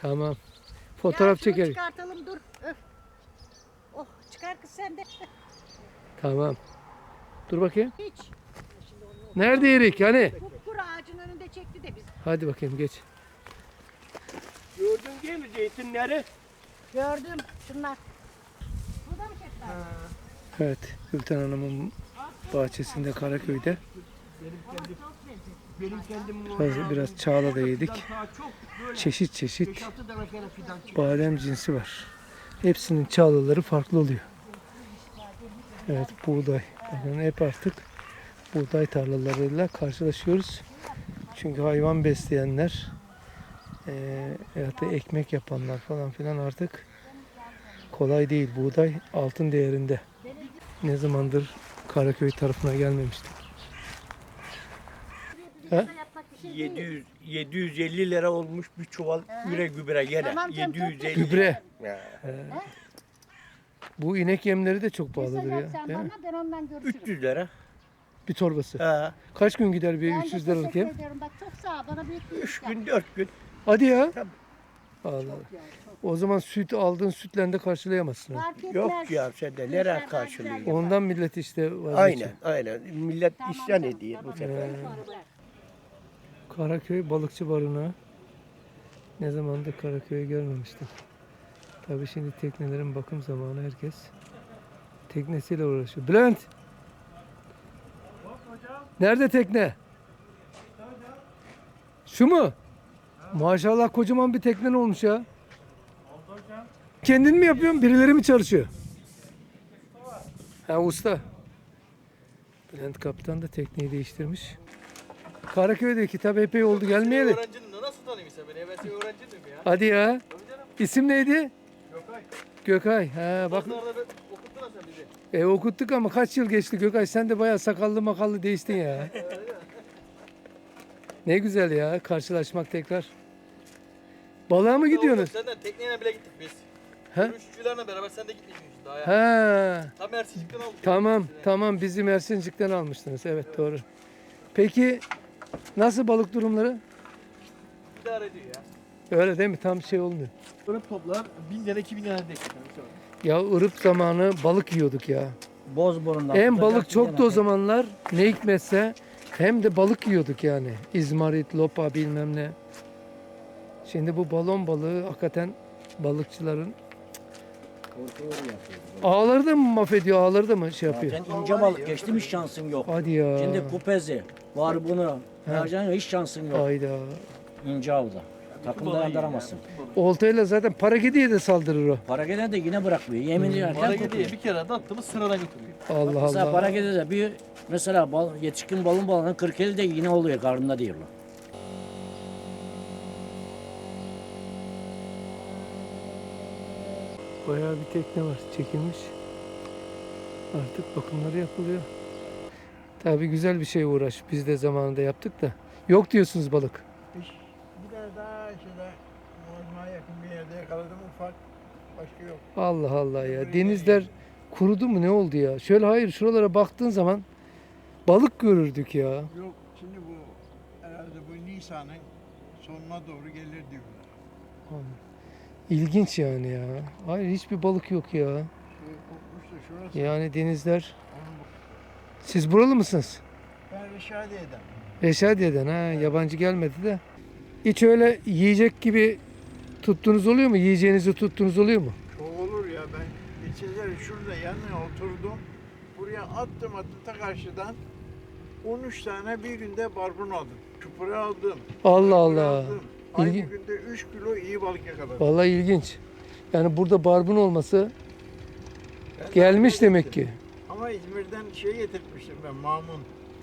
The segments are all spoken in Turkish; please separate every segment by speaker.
Speaker 1: Tamam. Fotoğraf
Speaker 2: ya şunu
Speaker 1: çekelim.
Speaker 2: çıkartalım dur. Öf. Oh çıkar kız sen de.
Speaker 1: Tamam. Dur bakayım.
Speaker 2: Hiç.
Speaker 1: Nerede erik? Hani?
Speaker 2: Kupkur ağacın önünde çekti de biz.
Speaker 1: Hadi bakayım geç.
Speaker 3: Gördün değil mi zeytinleri?
Speaker 2: Gördüm şunlar. Burada mı çektiler?
Speaker 1: Evet. Gülten Hanım'ın bahçesinde Karaköy'de.
Speaker 3: Benim kendimin
Speaker 1: Biraz, biraz çağla da yedik. Çeşit çeşit
Speaker 3: 5-6 tane kere fidan çıktı.
Speaker 1: badem cinsi var. Hepsinin çağlaları farklı oluyor. Evet buğday. Bakın hep artık buğday tarlalarıyla karşılaşıyoruz. Çünkü hayvan besleyenler eee ya da ekmek yapanlar falan filan artık kolay değil. Buğday altın değerinde. Ne zamandır Karaköy tarafına gelmemiştik. He?
Speaker 2: Yapmak bir şey değil.
Speaker 3: 700 750 lira olmuş bir çuval üre gübre gene.
Speaker 2: Tamam canım, çok
Speaker 3: 750.
Speaker 1: Gübre. Bu inek yemleri de çok pahalıdır ya.
Speaker 2: sen
Speaker 1: Değil mi?
Speaker 2: bana ben ondan görüşürüm.
Speaker 3: 300 lira.
Speaker 1: Bir torbası.
Speaker 3: Ha,
Speaker 1: Kaç gün gider bir
Speaker 2: Ben de
Speaker 1: 300 liralık
Speaker 2: teşekkür
Speaker 1: yem?
Speaker 2: Bak çok sağ ol. Bana büyük bir
Speaker 3: 3
Speaker 2: iş
Speaker 3: gün 4 gün.
Speaker 1: Hadi ya.
Speaker 3: Tabii.
Speaker 1: Allah. O zaman süt aldığın sütle de karşılayamazsın. ha.
Speaker 2: Fark etmez.
Speaker 3: Yok ya sen de nereye
Speaker 2: Dışarıdan
Speaker 3: karşılıyor?
Speaker 2: güzel
Speaker 1: Ondan millet işte vazgeçiyor.
Speaker 3: Aynen aynen. Millet isyan ediyor bu sefer.
Speaker 2: Bırak.
Speaker 1: Karaköy balıkçı barınağı. Ne zamandır Karaköy'e gelmemiştim. Tabii şimdi teknelerin bakım zamanı herkes teknesiyle uğraşıyor. Bülent! Nerede tekne? Şu mu? Maşallah kocaman bir teknen olmuş ya. Kendin mi yapıyorsun? Birileri mi çalışıyor? Ha usta. Bülent kaptan da tekneyi değiştirmiş. Karaköy'deki tabii epey oldu gelmeyeli.
Speaker 4: Öğrencinin nasıl tanıyayım sen beni? Ben senin öğrencindim ya.
Speaker 1: Hadi ya.
Speaker 4: Tabii canım.
Speaker 1: İsim neydi?
Speaker 4: Gökay.
Speaker 1: Gökay. Ha bak
Speaker 4: Pazarda bir okuttun ha sen bizi.
Speaker 1: e, okuttuk ama kaç yıl geçti Gökay sen de bayağı sakallı makallı değiştin ya. ne güzel ya karşılaşmak tekrar. Balığa mı gidiyorsunuz?
Speaker 4: Senden tekneyle bile gittik biz.
Speaker 1: He?
Speaker 4: Yürüyüşçülerle beraber sen de gitmişsin daha ya.
Speaker 1: Ha
Speaker 4: Tam Ersin'den aldık.
Speaker 1: tamam tamam bizim Ersincik'ten almıştınız evet doğru. Peki nasıl balık durumları?
Speaker 4: İdare ediyor ya.
Speaker 1: Öyle değil mi? Tam şey olmuyor.
Speaker 4: Örüp toplar 1000 lira 2000 lira denk.
Speaker 1: Ya ırıp zamanı balık yiyorduk ya.
Speaker 5: Bozburun'da.
Speaker 1: Hem balık çoktu o zamanlar ne hikmetse hem de balık yiyorduk yani. İzmarit, lopa bilmem ne. Şimdi bu balon balığı hakikaten balıkçıların ağları da mı mahvediyor, ağları da mı şey yapıyor?
Speaker 5: Sen ince balık geçti mi hiç şansın yok.
Speaker 1: Hadi ya.
Speaker 5: Şimdi kupezi var bunu. Mercan hiç şansın yok.
Speaker 1: Hayda.
Speaker 5: İnce avda. Takımda yandıramazsın.
Speaker 1: Oltayla zaten para gidiye de saldırır o.
Speaker 5: Para gelen de yine bırakmıyor. Yemin ederim
Speaker 4: Para
Speaker 5: kopuyor.
Speaker 4: gidiyor bir kere de attığımız sıradan götürüyor.
Speaker 1: Allah
Speaker 5: Mesela
Speaker 1: Allah.
Speaker 5: para gelirse bir mesela bal, yetişkin balın balığının 40 eli de yine oluyor karnında diyorlar.
Speaker 1: Bayağı bir tekne var çekilmiş. Artık bakımları yapılıyor. Tabii güzel bir şey uğraş. Biz de zamanında yaptık da. Yok diyorsunuz balık.
Speaker 6: Bir tane daha şöyle Bozma'ya yakın bir yerde yakaladım ufak. Başka yok.
Speaker 1: Allah Allah ya. Denizler kurudu mu ne oldu ya? Şöyle hayır şuralara baktığın zaman balık görürdük ya.
Speaker 6: Yok şimdi bu herhalde bu Nisan'ın sonuna doğru gelir diyorlar.
Speaker 1: İlginç yani ya. Hayır hiçbir balık yok ya.
Speaker 6: Şey kopmuş da şurası.
Speaker 1: Yani denizler.
Speaker 6: Onun
Speaker 1: Siz buralı mısınız?
Speaker 6: Ben Reşadiye'den.
Speaker 1: Reşadiye'den ha. Yabancı gelmedi de. Hiç öyle yiyecek gibi tuttuğunuz oluyor mu? Yiyeceğinizi tuttuğunuz oluyor mu?
Speaker 6: Çok olur ya ben geçenler şurada yanına oturdum. Buraya attım attım ta karşıdan. 13 tane bir günde barbun aldım. Çupra aldım.
Speaker 1: Allah Allah.
Speaker 6: aldım. Aynı
Speaker 1: İlgi-
Speaker 6: günde 3 kilo iyi balık yakaladım.
Speaker 1: Vallahi ilginç. Yani burada barbun olması gelmiş demek ki.
Speaker 6: Ama İzmir'den şey getirtmiştim ben mamun.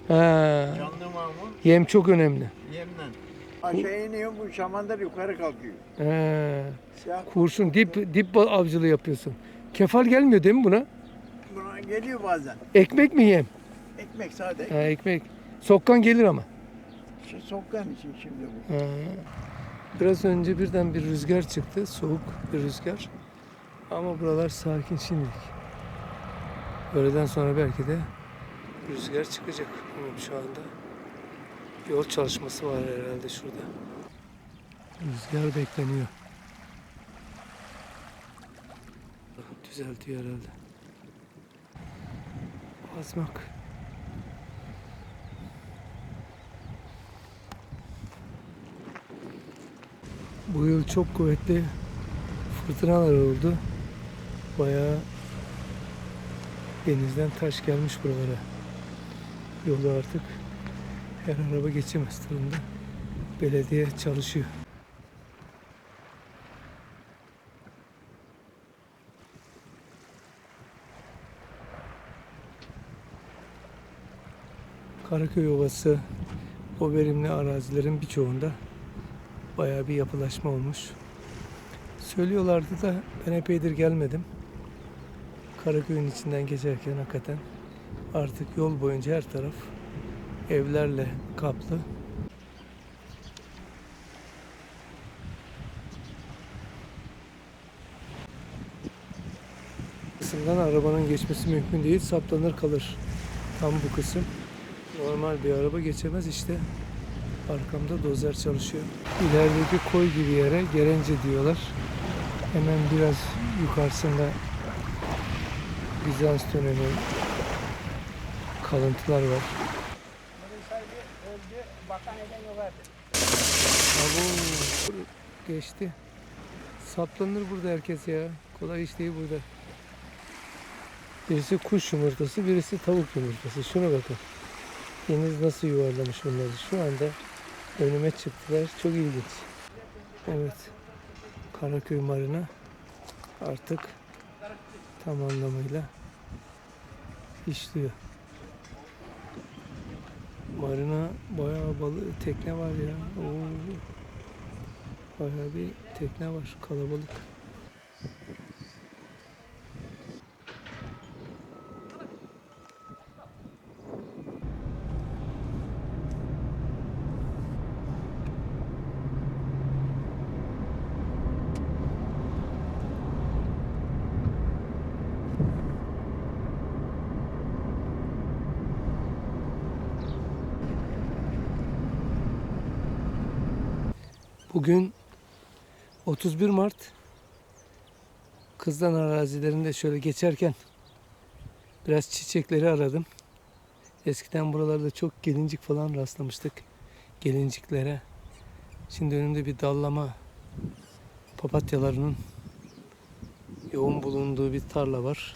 Speaker 1: Ha.
Speaker 6: Canlı mamun.
Speaker 1: Yem çok önemli.
Speaker 6: Yemden. Aşağı iniyor bu şamanlar yukarı kalkıyor.
Speaker 1: Ha.
Speaker 6: Siyah
Speaker 1: Kurşun dip dip avcılığı yapıyorsun. Kefal gelmiyor değil mi buna?
Speaker 6: buna geliyor bazen.
Speaker 1: Ekmek mi yem?
Speaker 6: Ekmek sade.
Speaker 1: Ha, ekmek. Sokkan gelir ama.
Speaker 6: Şu sokkan için şimdi bu.
Speaker 1: Ha. Biraz önce birden bir rüzgar çıktı. Soğuk bir rüzgar. Ama buralar sakin şimdilik. Öğleden sonra belki de rüzgar çıkacak. Ama şu anda yol çalışması var herhalde şurada. Rüzgar bekleniyor. Düzeltiyor herhalde. Azmak. Bu yıl çok kuvvetli fırtınalar oldu. Bayağı denizden taş gelmiş buralara. Yolu artık her araba geçemez durumda. Belediye çalışıyor. Karaköy Ovası o verimli arazilerin birçoğunda bayağı bir yapılaşma olmuş. Söylüyorlardı da ben epeydir gelmedim. Karaköy'ün içinden geçerken hakikaten artık yol boyunca her taraf evlerle kaplı. kısımdan arabanın geçmesi mümkün değil. Saplanır kalır. Tam bu kısım. Normal bir araba geçemez işte. Arkamda dozer çalışıyor. İlerideki koy gibi yere Gerence diyorlar. Hemen biraz yukarısında Bizans dönemi kalıntılar var. Abo, geçti. Saplanır burada herkes ya. Kolay iş değil burada. Birisi kuş yumurtası, birisi tavuk yumurtası. Şuna bakın. Deniz nasıl yuvarlamış bunları. Şu anda önüme çıktılar. Çok ilginç. Evet. Karaköy Marina artık tam anlamıyla işliyor. Marina bayağı balı tekne var ya. Oo. Bayağı bir tekne var. Kalabalık. Bugün 31 Mart Kızdan arazilerinde şöyle geçerken biraz çiçekleri aradım. Eskiden buralarda çok gelincik falan rastlamıştık. Gelinciklere. Şimdi önümde bir dallama papatyalarının yoğun bulunduğu bir tarla var.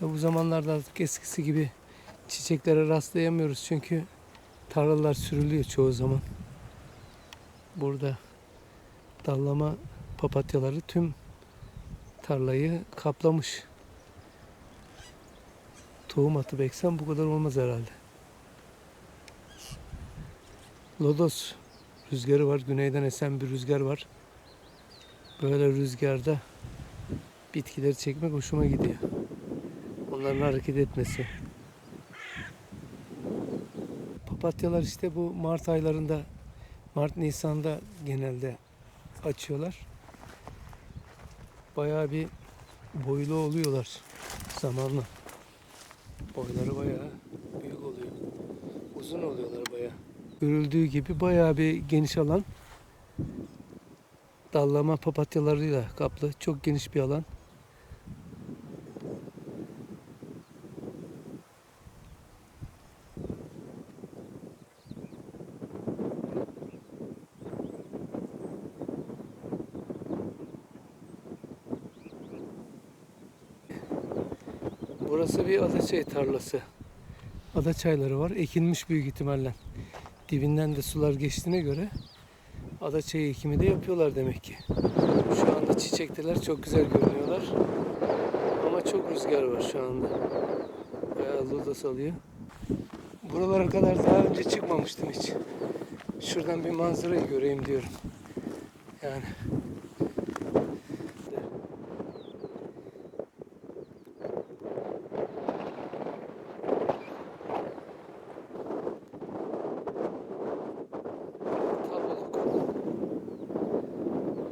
Speaker 1: Tabi bu zamanlarda artık eskisi gibi çiçeklere rastlayamıyoruz çünkü tarlalar sürülüyor çoğu zaman. Burada dallama papatyaları tüm tarlayı kaplamış. Tohum atıp eksem bu kadar olmaz herhalde. Lodos rüzgarı var. Güneyden esen bir rüzgar var. Böyle rüzgarda bitkileri çekmek hoşuma gidiyor. Onların hareket etmesi. Papatyalar işte bu Mart aylarında Mart Nisan'da genelde açıyorlar. Bayağı bir boylu oluyorlar zamanla. Boyları bayağı büyük oluyor. Uzun oluyorlar bayağı. Görüldüğü gibi bayağı bir geniş alan. Dallama papatyalarıyla kaplı. Çok geniş bir alan. Burası bir adaçay tarlası. Adaçayları var. Ekilmiş büyük ihtimalle. Dibinden de sular geçtiğine göre adaçayı ekimi de yapıyorlar demek ki. Şu anda çiçekteler çok güzel görünüyorlar. Ama çok rüzgar var şu anda. Bayağı lodos alıyor. Buralara kadar daha önce çıkmamıştım hiç. Şuradan bir manzarayı göreyim diyorum. Yani tabloluk.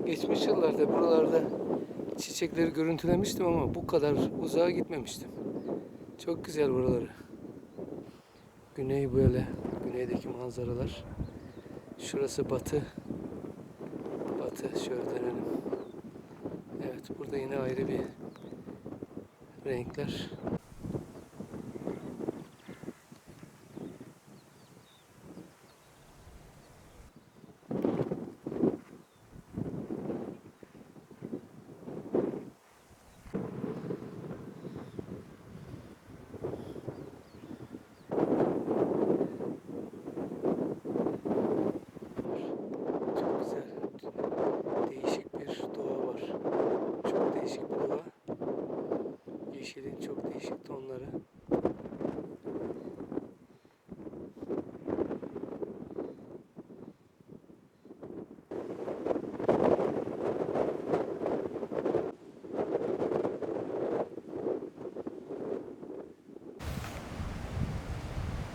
Speaker 1: Geçmiş yıllarda buralarda çiçekleri görüntülemiştim ama bu kadar uzağa gitmemiştim. Çok güzel buraları. Güney böyle, güneydeki manzaralar. Şurası batı. Batı, şöyle dönelim. Evet, burada yine ayrı bir renkler. Çok güzel. Değişik bir doğa var. Çok değişik bir doğa. Yeşilin çok değişik tonları.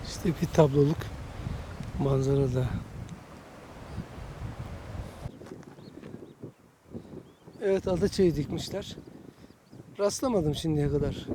Speaker 1: İşte bir tabloluk manzara da. Evet adaçayı dikmişler. Rastlamadım şimdiye kadar.